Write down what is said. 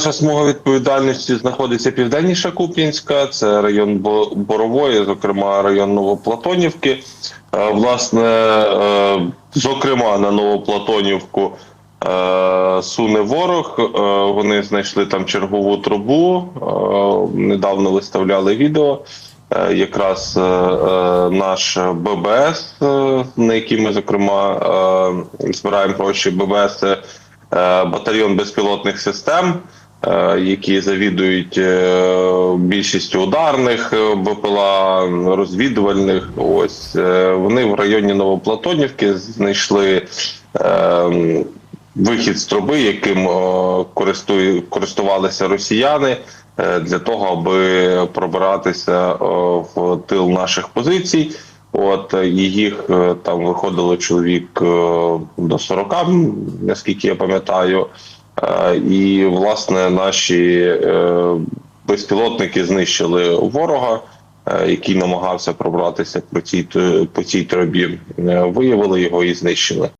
Наша смуга відповідальності знаходиться південніша Куп'янська, це район Борової, зокрема район Новоплатонівки. Е, Власне, е, зокрема, на Новоплатонівку е, суне ворог. Вони знайшли там чергову трубу. Недавно виставляли відео. Якраз наш ББС, на який ми зокрема збираємо гроші, ББС батальйон безпілотних систем, які завідують е, більшістю ударних е, БПЛА, розвідувальних. Ось е, вони в районі Новоплатонівки знайшли. е, Вихід з труби, яким е, користувалися росіяни е, для того, аби пробиратися е, в тил наших позицій. От е, їх е, там виходило чоловік е, до 40, наскільки я пам'ятаю. Е, І власне наші е, безпілотники знищили ворога, е, який намагався пробратися по цій по цій трубі. Е, Виявили його і знищили.